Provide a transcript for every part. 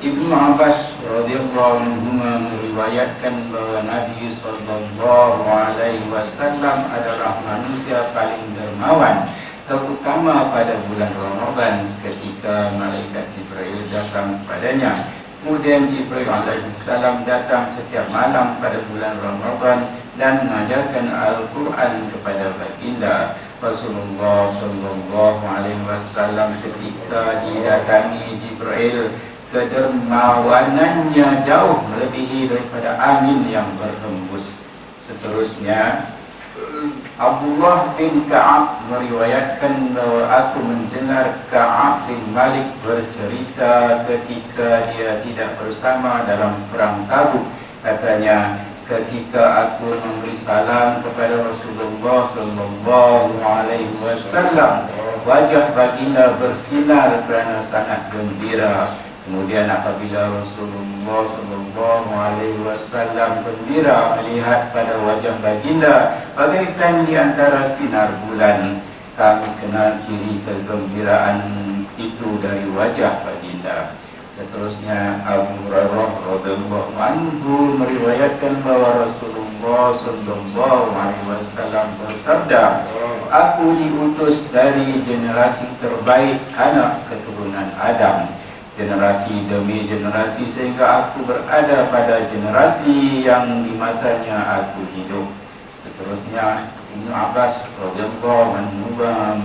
Ibnu Abbas radhiyallahu anhu meriwayatkan bahawa Nabi sallallahu alaihi wasallam adalah manusia paling dermawan terutama pada bulan Ramadan ketika malaikat Jibril datang padanya. Kemudian Jibril alaihi salam datang setiap malam pada bulan Ramadan dan mengajarkan Al-Quran kepada baginda Rasulullah sallallahu alaihi wasallam ketika didatangi Jibril kedermawanannya jauh melebihi daripada angin yang berhembus. Seterusnya, Abdullah bin Ka'ab meriwayatkan bahawa aku mendengar Ka'ab bin Malik bercerita ketika dia tidak bersama dalam perang Tabuk. Katanya, ketika aku memberi salam kepada Rasulullah sallallahu alaihi wasallam, wajah baginda bersinar kerana sangat gembira. Kemudian apabila Rasulullah sallallahu alaihi wasallam gembira melihat pada wajah baginda bagaikan di antara sinar bulan, kami kenal ciri kegembiraan itu dari wajah baginda. Seterusnya Abu Hurairah radhiyallahu anhu meriwayatkan bahawa Rasulullah sallallahu alaihi wasallam bersabda, "Aku diutus dari generasi terbaik anak keturunan Adam." Generasi demi generasi sehingga aku berada pada generasi yang di masanya aku hidup. Seterusnya Ibn Abbas radhiyallahu anhu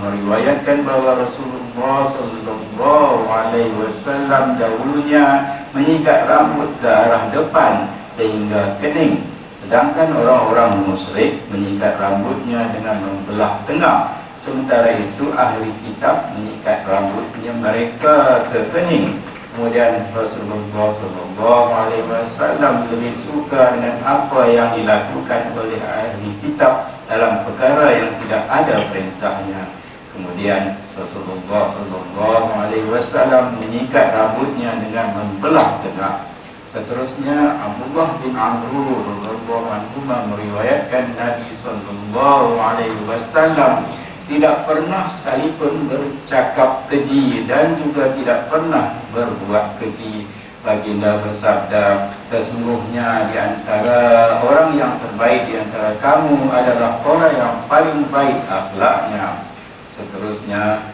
meriwayatkan bahawa Rasulullah sallallahu alaihi wasallam dahulunya menyikat rambut ke arah depan sehingga kening sedangkan orang-orang musyrik menyikat rambutnya dengan membelah tengah Sementara itu ahli kitab menyikat rambutnya mereka ke kening. Kemudian Rasulullah Sallallahu Alaihi Wasallam lebih suka dengan apa yang dilakukan oleh ahli kitab dalam perkara yang tidak ada perintahnya. Kemudian Rasulullah Sallallahu Alaihi Wasallam menyikat rambutnya dengan membelah tengah. Seterusnya Abdullah bin Amr radhiyallahu anhu meriwayatkan Nabi Sallallahu Alaihi Wasallam tidak pernah sekalipun bercakap keji dan juga tidak pernah berbuat keji. Baginda bersabda, sesungguhnya di antara orang yang terbaik di antara kamu adalah orang yang paling baik akhlaknya. Seterusnya,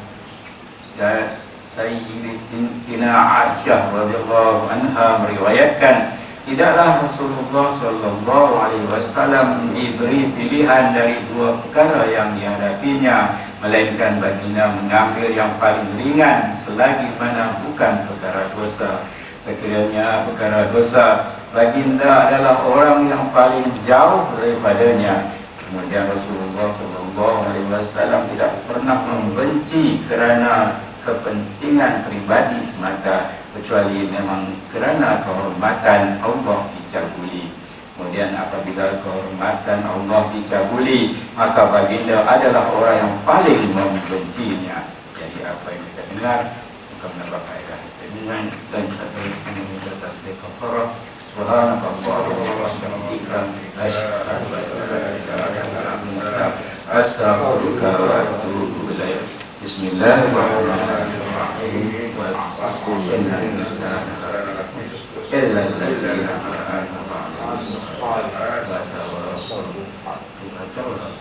Sayyidina Aisyah radhiyallahu anha meriwayatkan Tidaklah Rasulullah diberi pilihan dari dua perkara yang dihadapinya, melainkan baginda mengambil yang paling ringan selagi mana bukan perkara dosa. Sekiranya perkara dosa, baginda adalah orang yang paling jauh daripadanya. Kemudian Rasulullah Sallallahu Alaihi Wasallam tidak pernah membenci kerana kepentingan pribadi semata kecuali memang kerana kehormatan Allah dan Allah dikabuli maka baginda adalah orang yang paling membencinya. Jadi apa yang kita dengar bukan menambah kaedah kita dengar dan kita berikan ini atas dekoporah سبحانك اللهم وبحمدك أشهد أن لا إله إلا أنت أستغفرك وأتوب إليك بسم الله الرحمن الرحيم وأحسن Dakota